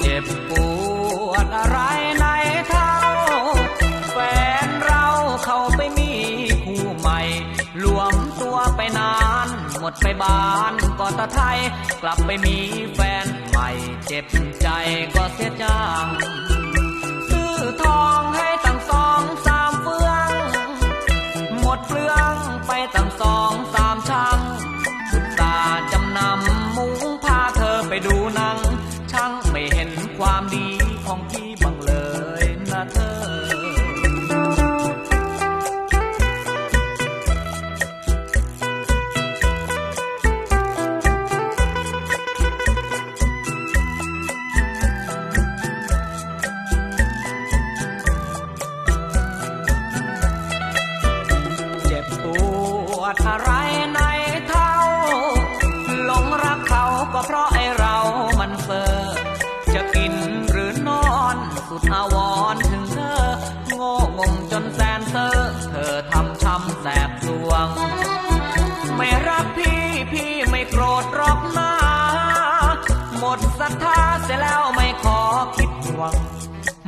เจ็บปวดอะไรในเท้าแฟนเราเขาไปมีคู่ใหม่รวมตัวไปนาน หมดไปบ้านก็ตะไทย กลับไปมีแฟนใหม่เจ็บใจก็เสียจังซื้อทองให้ตั้งสองสามเฟือง หมดเฟือง วดอะไรในเท้าหลงรักเขาก็เพราะไอเรามันเฟอจะกินหรือนอนสุดอาวรณ์ถึงเธอ โง่งงจนแสนเซอเธอทำช้ำแสบสวง ไม่รักพี่พี่ไม่โกรธหรอกนะหมดศรัทธาเสียแล้วไม่ขอคิดหวัง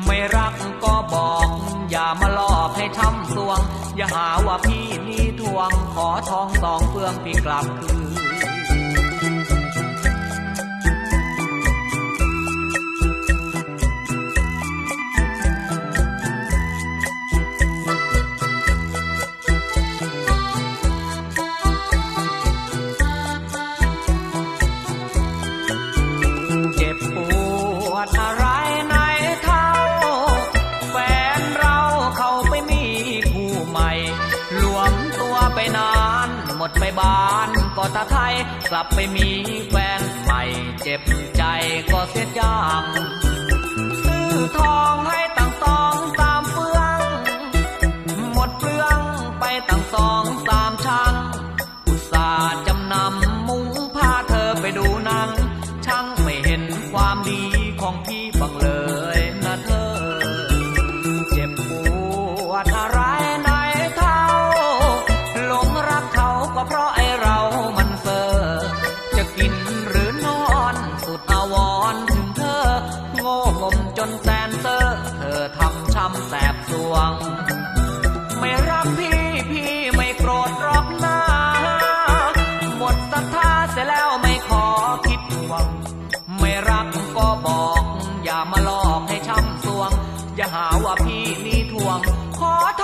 ไม่รักก็บอก อย่ามาหลอกให้ช้ำสวง อย่าหาว่าพี่นี่ วงขอทองสองเฟืองพี่กลับคืนเจ็บปวดอะไร บ้านก็ตาไทยกลับไปมีแฟนใหม่เจ็บใจก็เสียจังซื้อทองให้ตั้งสองสามเฟือง หมดเฟืองไปตั้งสองสามชั้งอุตส่าห์จำนำมุ้งพาเธอไปดูนังช่างไม่เห็นความดีของพี่บังเลย ขอ